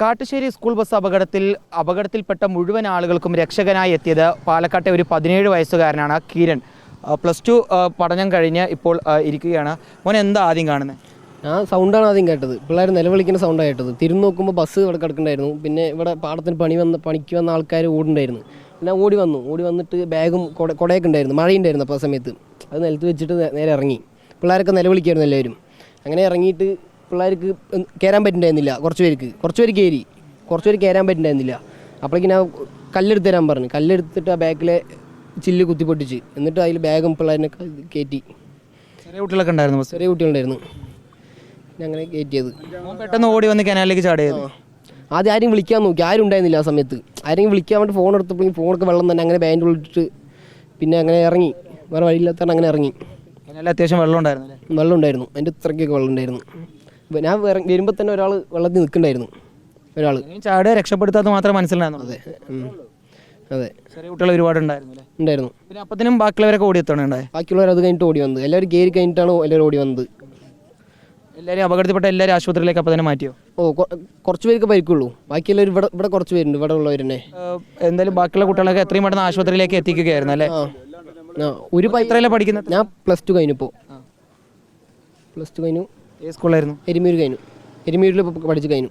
Kattussery school bus അപകടത്തിൽ അപകടത്തിൽപ്പെട്ട മുഴുവൻ ആളുകൾക്കും രക്ഷകനായി എത്തിയത് പാലക്കാട്ടെ ഒരു പതിനേഴ് വയസ്സുകാരനാണ് കിരൺ. പ്ലസ് ടു പഠനം കഴിഞ്ഞ് ഇപ്പോൾ ഇരിക്കുകയാണ്. മോൻ എന്താ ആദ്യം കാണുന്നത് ഞാൻ സൗണ്ടാണ് ആദ്യം കേട്ടത്. പിള്ളേർ നിലവിളിക്കുന്ന സൗണ്ടാണ് കേട്ടത്. തിരിഞ്ഞു നോക്കുമ്പോൾ ബസ് ഇവിടെ കിടക്കണ്ടായിരുന്നു പിന്നെ ഇവിടെ പാടത്തിന് പണി വന്ന പണിക്ക് വന്ന ആൾക്കാർ ഓടുണ്ടായിരുന്നു എല്ലാം ഓടി വന്നു. ഓടി വന്നിട്ട് ബാഗും കുട കുടയൊക്കെ ഉണ്ടായിരുന്നു. അപ്പോൾ ആ സമയത്ത്. അത് നിലത്ത് വെച്ചിട്ട് നേരെ ഇറങ്ങി. പിള്ളേരൊക്കെ നിലവിളിക്കായിരുന്നു എല്ലാവരും. അങ്ങനെ ഇറങ്ങിയിട്ട് പിള്ളേർക്ക് കയറാൻ പറ്റുന്നുണ്ടായിരുന്നില്ല കുറച്ച് പേർക്ക്. കുറച്ച് പേര് കയറി കുറച്ച് പേര് കയറാൻ പറ്റുന്നുണ്ടായിരുന്നില്ല അപ്പോഴേക്കും ഞാൻ കല്ലെടുത്ത് തരാൻ പറഞ്ഞു. കല്ലെടുത്തിട്ട് ആ ബാക്കിലെ ചില്ല് കുത്തി പൊട്ടിച്ച് എന്നിട്ട് അതിൽ ബാഗും പിള്ളേരിനെ കയറ്റി ചെറിയ കുട്ടികളൊക്കെ ഉണ്ടായിരുന്നു ചെറിയ കുട്ടികളുണ്ടായിരുന്നു. ഞങ്ങൾ അങ്ങനെ കയറ്റിയത് പെട്ടെന്ന് ഓടി വന്ന് കനാലിലേക്ക് ചാടിയത്? ആദ്യം ആരും വിളിക്കാൻ നോക്കി. ആരും ഉണ്ടായിരുന്നില്ല ആ സമയത്ത്. ആരെങ്കിലും വിളിക്കാൻ വേണ്ടി ഫോൺ എടുത്തപ്പോഴും ഫോണൊക്കെ വെള്ളം തന്നെ അങ്ങനെ ബാൻഡ് വിളിച്ചിട്ട് പിന്നെ അങ്ങനെ ഇറങ്ങി. വേറെ വഴിയില്ലാത്തതാണ് അങ്ങനെ ഇറങ്ങി. കനാലിൽ അത്യാവശ്യം വെള്ളം ഉണ്ടായിരുന്നു വെള്ളം ഉണ്ടായിരുന്നു. അതിന്റെ ഇത്രയ്ക്കൊക്കെ വെള്ളം ഉണ്ടായിരുന്നു. ഞാൻ വരുമ്പോൾ തന്നെ ഒരാൾ വെള്ളത്തിൽ നിൽക്കണ്ടായിരുന്നു. ഒരാൾ ചാടുക രക്ഷപ്പെടുത്താത്ത മാത്രമേ മനസ്സിലായിരുന്നു അതെ അതെ. ചെറിയ കുട്ടികൾ ഒരുപാട് ഉണ്ടായിരുന്നു. പിന്നെ അപ്പത്തിനും ബാക്കിയുള്ളവരൊക്കെ ഓടി എത്തണുണ്ടായി ബാക്കിയുള്ളവർ അത് കഴിഞ്ഞിട്ട് ഓടി വന്നത്. എല്ലാവരും കയറി കഴിഞ്ഞിട്ടാണ് എല്ലാവരും ഓടി വന്നത്. എല്ലാവരും അപകടത്തിൽപ്പെട്ട എല്ലാവരും ആശുപത്രിയിലേക്ക് അപ്പം തന്നെ മാറ്റിയോ? ഓ കുറച്ച് പേർക്ക് പരിക്കുള്ളൂ ബാക്കിയുള്ളവർ ഇവിടെ ഇവിടെ കുറച്ച് പേരുണ്ട് ഇവിടെ ഉള്ളവർ തന്നെ. എന്തായാലും ബാക്കിയുള്ള കുട്ടികളൊക്കെ എത്രയും പെട്ടെന്ന് ആശുപത്രിയിലേക്ക് എത്തിക്കുകയായിരുന്നു അല്ലേ? ഒരു പൈത്രയിലാണ് പഠിക്കുന്നത്? ഞാൻ പ്ലസ് ടു കഴിഞ്ഞിപ്പോൾ പ്ലസ് ടു കഴിഞ്ഞു. ഏത് സ്കൂളിലായിരുന്നു? എരുമൂർ കഴിഞ്ഞു. എരുമൂരിൽ പഠിച്ചു കഴിഞ്ഞു.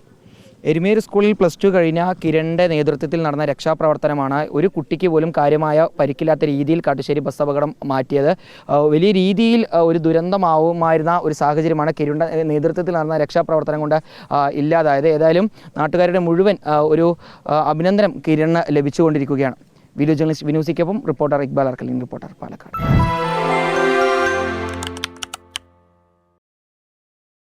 എരുമേര് സ്കൂളിൽ പ്ലസ് ടു കഴിഞ്ഞ കിരണിന്റെ നേതൃത്വത്തിൽ നടന്ന രക്ഷാപ്രവർത്തനമാണ് ഒരു കുട്ടിക്ക് പോലും കാര്യമായ പരിക്കില്ലാത്ത രീതിയിൽ കാട്ടുശ്ശേരി ബസ് അപകടം മാറ്റിയത്. വലിയ രീതിയിൽ ഒരു ദുരന്തമാവുമായിരുന്ന ഒരു സാഹചര്യമാണ് കിരുണ്ട നേതൃത്വത്തിൽ നടന്ന രക്ഷാപ്രവർത്തനം കൊണ്ട് ഇല്ലാതായത്. ഏതായാലും നാട്ടുകാരുടെ മുഴുവൻ ഒരു അഭിനന്ദനം കിരണിന് ലഭിച്ചുകൊണ്ടിരിക്കുകയാണ്. വീഡിയോ ജേർണലിസ്റ്റ് വിനൂസിക്കൊപ്പം റിപ്പോർട്ടർ ഇക്ബാൽ അർക്കലിംഗ് റിപ്പോർട്ടർ പാലക്കാട്.